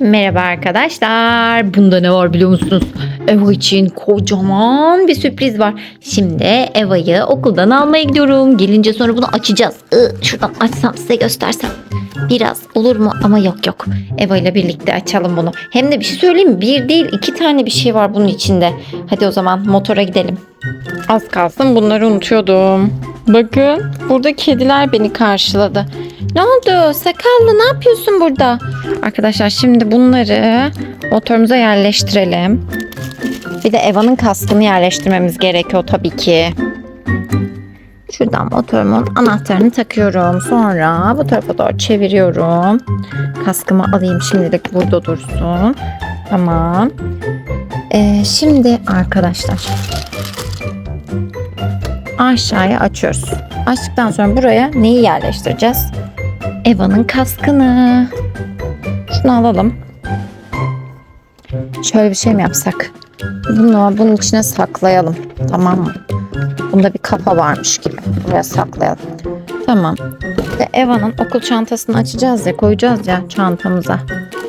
Merhaba arkadaşlar. Bunda ne var biliyor musunuz? Eva için kocaman bir sürpriz var. Şimdi Eva'yı okuldan almaya gidiyorum. Gelince sonra bunu açacağız. Şuradan açsam size göstersem. Biraz olur mu? Ama yok yok. Eva ile birlikte açalım bunu. Hem de bir şey söyleyeyim mi? Bir değil iki tane bir şey var bunun içinde. Hadi o zaman motora gidelim. Az kalsın bunları unutuyordum. Bakın burada kediler beni karşıladı. Ne oldu? Sakallı ne yapıyorsun burada? Arkadaşlar şimdi bunları motorumuza yerleştirelim. Bir de Eva'nın kaskını yerleştirmemiz gerekiyor tabii ki. Şuradan motorumun anahtarını takıyorum. Sonra bu tarafa doğru çeviriyorum. Kaskımı alayım şimdilik burada dursun. Tamam. Ee, şimdi arkadaşlar aşağıya açıyoruz. Açtıktan sonra buraya neyi yerleştireceğiz? Eva'nın kaskını. Şunu alalım. Şöyle bir şey mi yapsak? Bunu bunun içine saklayalım. Tamam mı? Bunda bir kafa varmış gibi. Buraya saklayalım. Tamam. Ve Eva'nın okul çantasını açacağız ya koyacağız ya çantamıza.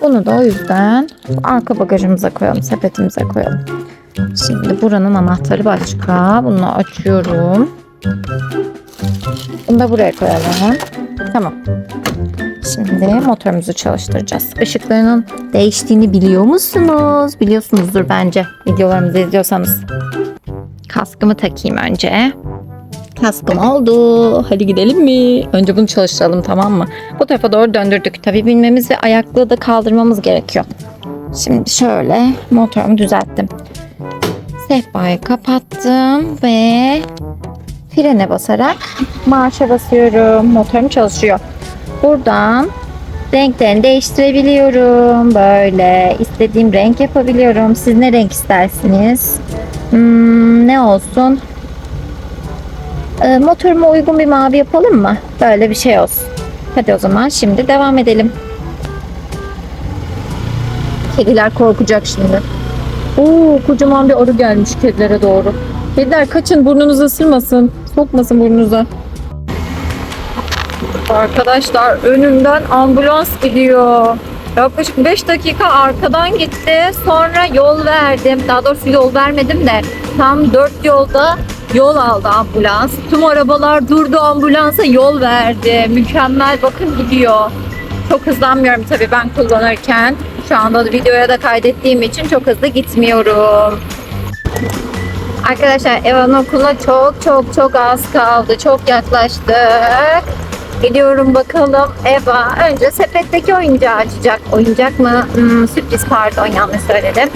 Bunu da o yüzden arka bagajımıza koyalım, sepetimize koyalım. Şimdi buranın anahtarı başka. Bunu açıyorum. Bunu da buraya koyalım. Tamam. Şimdi motorumuzu çalıştıracağız. Işıklarının değiştiğini biliyor musunuz? Biliyorsunuzdur bence videolarımızı izliyorsanız. Kaskımı takayım önce. Kaskım oldu. Hadi gidelim mi? Önce bunu çalıştıralım tamam mı? Bu tarafa doğru döndürdük. Tabii binmemiz ve ayaklığı da kaldırmamız gerekiyor. Şimdi şöyle motorumu düzelttim. Sehpayı kapattım ve frene basarak marşa basıyorum. Motorum çalışıyor. Buradan renklerini değiştirebiliyorum. Böyle istediğim renk yapabiliyorum. Siz ne renk istersiniz? Hmm, ne olsun? Ee, motoruma uygun bir mavi yapalım mı? Böyle bir şey olsun. Hadi o zaman şimdi devam edelim. Kediler korkacak şimdi. Oo, kocaman bir arı gelmiş kedilere doğru. Kediler kaçın burnunuzu ısırmasın. Sokmasın burnunuza. Arkadaşlar önümden ambulans gidiyor. Yaklaşık 5 dakika arkadan gitti. Sonra yol verdim. Daha doğrusu yol vermedim de tam 4 yolda yol aldı ambulans. Tüm arabalar durdu ambulansa yol verdi. Mükemmel bakın gidiyor. Çok hızlanmıyorum tabii ben kullanırken. Şu anda da videoya da kaydettiğim için çok hızlı gitmiyorum. Arkadaşlar Eva'nın okuluna çok çok çok az kaldı. Çok yaklaştık. Gidiyorum bakalım Eva. Önce sepetteki oyuncağı açacak. Oyuncak mı? Hmm, sürpriz pardon yanlış söyledim.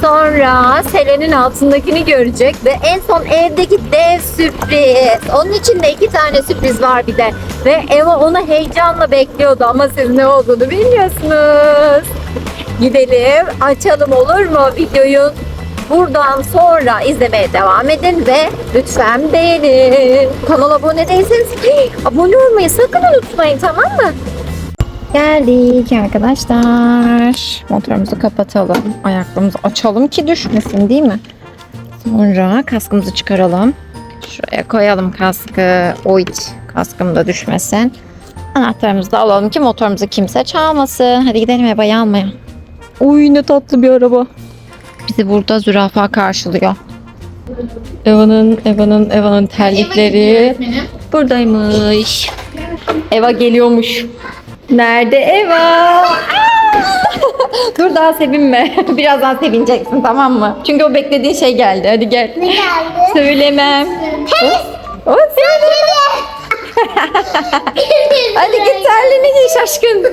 Sonra Selen'in altındakini görecek ve en son evdeki dev sürpriz. Onun içinde iki tane sürpriz var bir de. Ve Eva onu heyecanla bekliyordu ama siz ne olduğunu bilmiyorsunuz. Gidelim açalım olur mu videoyu? Buradan sonra izlemeye devam edin ve lütfen beğenin. Kanala abone değilseniz hey, abone olmayı sakın unutmayın tamam mı? Geldik arkadaşlar. Motorumuzu kapatalım. Ayaklarımızı açalım ki düşmesin değil mi? Sonra kaskımızı çıkaralım. Şuraya koyalım kaskı. Oyt kaskım da düşmesin. Anahtarımızı da alalım ki motorumuzu kimse çalmasın. Hadi gidelim Eba'yı almaya. Uy ne tatlı bir araba. Bizi burada zürafa karşılıyor. Eva'nın, Eva'nın, Eva'nın terlikleri buradaymış. Eva geliyormuş. Nerede Eva? Dur daha sevinme. Birazdan sevineceksin tamam mı? Çünkü o beklediğin şey geldi. Hadi gel. Ne geldi? Söylemem. O, o söyle. Hadi git terliğini giy şaşkın.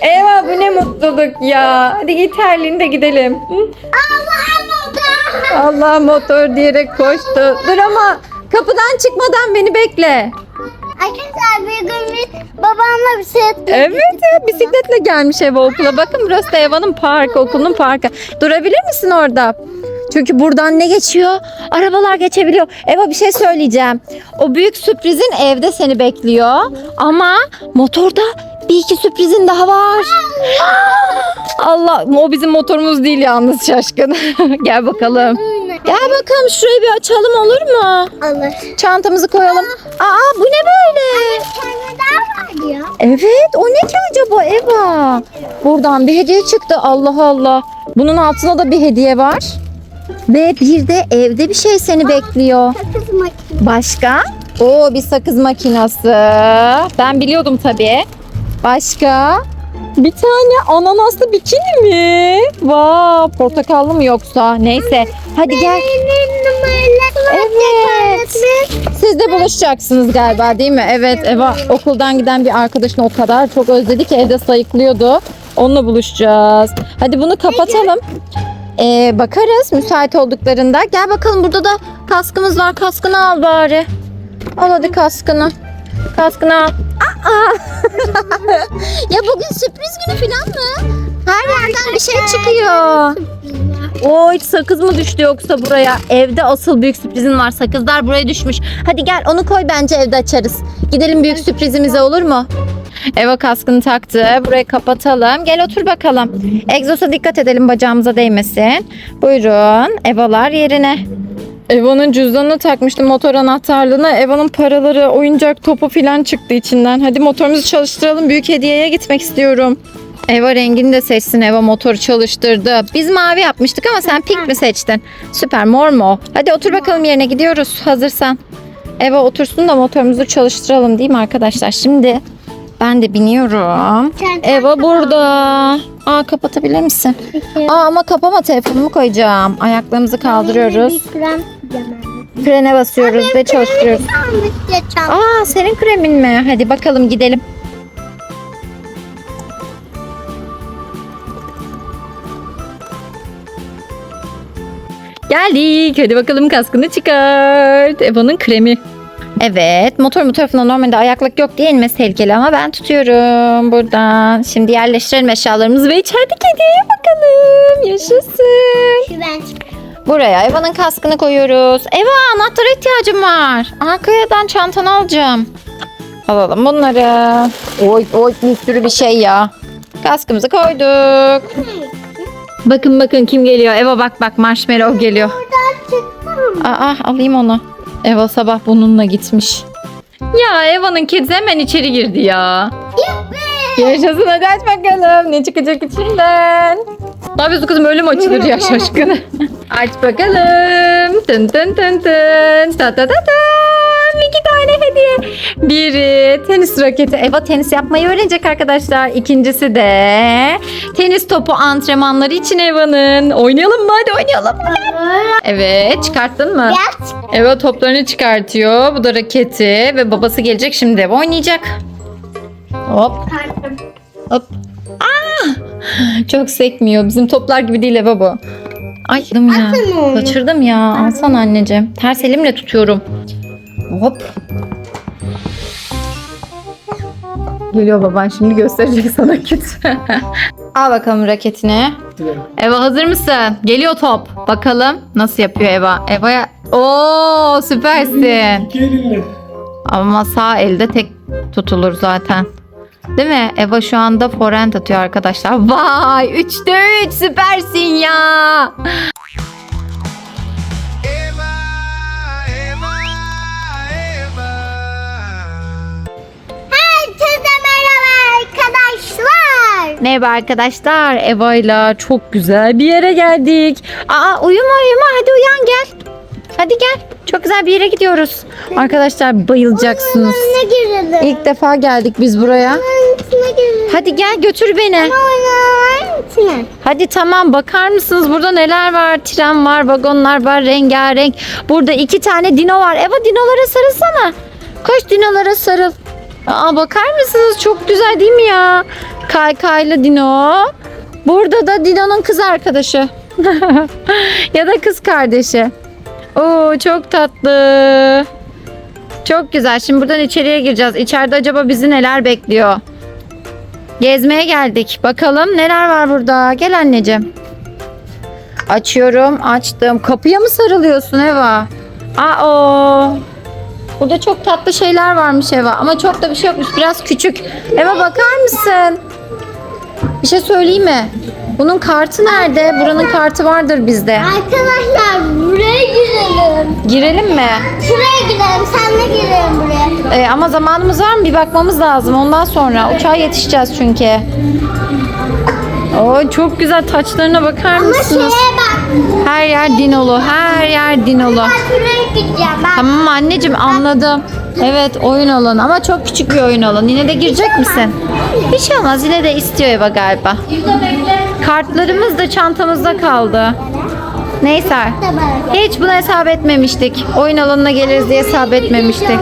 Eva bu ne mutluluk ya. Hadi git terliğini de gidelim. Allah motor diyerek koştu. Dur ama kapıdan çıkmadan beni bekle. Arkadaşlar bir gün biz babamla bisiklet Evet evet bisikletle gelmiş Eva okula. Bakın burası da Eva'nın parkı, okulun parkı. Durabilir misin orada? Çünkü buradan ne geçiyor? Arabalar geçebiliyor. Eva bir şey söyleyeceğim. O büyük sürprizin evde seni bekliyor. Ama motorda bir iki sürprizin daha var. Allah o bizim motorumuz değil yalnız şaşkın. Gel bakalım. Gel bakalım şurayı bir açalım olur mu? Alır. Çantamızı koyalım. Aa bu ne böyle? Evet o ne ki acaba Eva? Buradan bir hediye çıktı Allah Allah. Bunun altında da bir hediye var. Ve bir de evde bir şey seni bekliyor. Sakız makine. Başka? Oo bir sakız makinası. Ben biliyordum tabii. Başka? Bir tane ananaslı bikini mi? Vaa portakallı mı yoksa? Neyse. Hadi gel. Benim numaralar. Evet. Siz de buluşacaksınız galiba değil mi? Evet Eva okuldan giden bir arkadaşını o kadar çok özledi ki evde sayıklıyordu. Onunla buluşacağız. Hadi bunu kapatalım. Ee, bakarız müsait olduklarında. Gel bakalım burada da kaskımız var. Kaskını al bari. Al hadi kaskını. Kaskını al. Aa! ya bugün sürpriz günü falan mı? Her yerden bir şey çıkıyor. Oo hiç sakız mı düştü yoksa buraya? Evde asıl büyük sürprizin var. Sakızlar buraya düşmüş. Hadi gel onu koy bence evde açarız. Gidelim büyük sürprizimize olur mu? Eva kaskını taktı. Burayı kapatalım. Gel otur bakalım. Egzosa dikkat edelim bacağımıza değmesin. Buyurun. Evalar yerine. Eva'nın cüzdanını takmıştım motor anahtarlığına. Eva'nın paraları, oyuncak topu falan çıktı içinden. Hadi motorumuzu çalıştıralım. Büyük hediyeye gitmek istiyorum. Eva rengini de seçsin. Eva motoru çalıştırdı. Biz mavi yapmıştık ama sen pink mi seçtin? Süper mor mu o? Hadi otur bakalım yerine gidiyoruz hazırsan. Eva otursun da motorumuzu çalıştıralım değil mi arkadaşlar? Şimdi ben de biniyorum. Eva burada. Aa kapatabilir misin? Aa ama kapama telefonumu koyacağım. Ayaklarımızı kaldırıyoruz. Bir krem yemem. Frene basıyoruz ve çalıştırıyoruz. Geçen. Aa senin kremin mi? Hadi bakalım gidelim. Geldik. Hadi bakalım kaskını çıkart. Eva'nın kremi. Evet motor bu tarafında normalde ayaklık yok diye inmesi tehlikeli ama ben tutuyorum buradan. Şimdi yerleştirelim eşyalarımızı ve içerideki hediyeye bakalım. Yaşasın. Çıkarım. Buraya Eva'nın kaskını koyuyoruz. Eva anahtara ihtiyacım var. Arkadan çantanı alacağım. Alalım bunları. Oy oy bir sürü bir şey ya. Kaskımızı koyduk. Bakın bakın kim geliyor. Eva bak bak marshmallow geliyor. Aa alayım onu. Eva sabah bununla gitmiş. Ya Eva'nın kedisi hemen içeri girdi ya. Yaşasın hadi aç bakalım. Ne çıkacak içinden? Ne yapıyorsun kızım öyle mi açılır ya şaşkın? aç bakalım. Tın tın tın tın. Ta ta ta ta. Biri tenis raketi. Eva tenis yapmayı öğrenecek arkadaşlar. İkincisi de tenis topu antrenmanları için Eva'nın. Oynayalım mı? Hadi oynayalım. Evet çıkarttın mı? Eva toplarını çıkartıyor. Bu da raketi ve babası gelecek şimdi Eva oynayacak. Hop hop. Aa! Çok sekmiyor. Bizim toplar gibi değil Eva bu. Ay kaçırdım ya. Kaçırdım ya. Alsana anneciğim. Ters elimle tutuyorum. Hop. Geliyor baban şimdi gösterecek sana kötü. Al bakalım raketini. Eva hazır mısın? Geliyor top. Bakalım nasıl yapıyor Eva. Eva'ya... Oo süpersin. Ama sağ elde tek tutulur zaten. Değil mi? Eva şu anda forehand atıyor arkadaşlar. Vay 3'te 3 süpersin ya. Merhaba arkadaşlar. Eva ile çok güzel bir yere geldik. Aa uyuma uyuma hadi uyan gel. Hadi gel. Çok güzel bir yere gidiyoruz. Arkadaşlar bayılacaksınız. Ne girelim? İlk defa geldik biz buraya. İçine girelim. Hadi gel götür beni. İçine. Hadi tamam bakar mısınız burada neler var? Tren var, vagonlar var, rengarenk. Burada iki tane dino var. Eva dinolara sarılsana. Koş dinolara sarıl. Aa bakar mısınız? Çok güzel değil mi ya? Kaykaylı dino. Burada da Dino'nun kız arkadaşı. ya da kız kardeşi. Oo çok tatlı. Çok güzel. Şimdi buradan içeriye gireceğiz. İçeride acaba bizi neler bekliyor? Gezmeye geldik. Bakalım neler var burada. Gel anneciğim. Açıyorum. Açtım. Kapıya mı sarılıyorsun Eva? Aa o. Burada çok tatlı şeyler varmış Eva. Ama çok da bir şey yokmuş. Biraz küçük. Eva bakar mısın? Bir şey söyleyeyim mi? Bunun kartı nerede? Buranın kartı vardır bizde. Arkadaşlar buraya girelim. Girelim mi? Şuraya girelim. Sen de girelim buraya. Ee, ama zamanımız var mı? Bir bakmamız lazım. Ondan sonra uçağa yetişeceğiz çünkü. Oo çok güzel taçlarına bakar Ama şeye mısınız? bak. Her yer dinolu, her yer dinolu. Ben şuraya gideceğim. Ben Tamam anneciğim anladım. Evet oyun alanı ama çok küçük bir oyun alanı. Yine de girecek misin? Bir şey olmaz yine de istiyor Eva galiba. Kartlarımız da çantamızda kaldı. Neyse. Hiç bunu hesap etmemiştik. Oyun alanına geliriz diye hesap etmemiştik.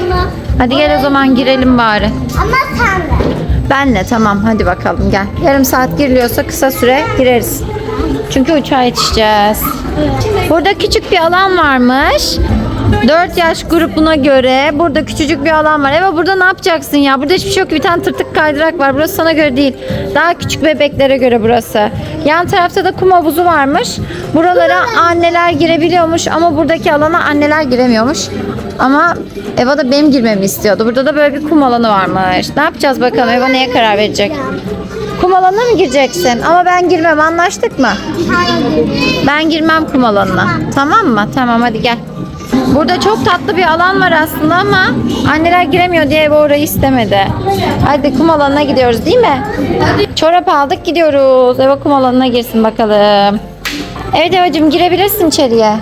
Hadi gel o zaman girelim bari. Ama sen de. Benle tamam hadi bakalım gel. Yarım saat giriliyorsa kısa süre gireriz. Çünkü uçağa yetişeceğiz. Burada küçük bir alan varmış. 4 yaş grubuna göre burada küçücük bir alan var. Eva burada ne yapacaksın ya? Burada hiçbir şey yok. Bir tane tırtık kaydırak var. Burası sana göre değil. Daha küçük bebeklere göre burası. Yan tarafta da kum havuzu varmış. Buralara anneler girebiliyormuş ama buradaki alana anneler giremiyormuş. Ama Eva da benim girmemi istiyordu. Burada da böyle bir kum alanı varmış. Ne yapacağız bakalım? Eva neye karar verecek? Kum alanına mı gireceksin? Ama ben girmem. Anlaştık mı? Ben girmem kum alanına. Tamam mı? Tamam hadi gel. Burada çok tatlı bir alan var aslında ama anneler giremiyor diye Eva orayı istemedi. Hadi kum alanına gidiyoruz değil mi? Çorap aldık gidiyoruz. Eva kum alanına girsin bakalım. Evet Evacığım girebilirsin içeriye.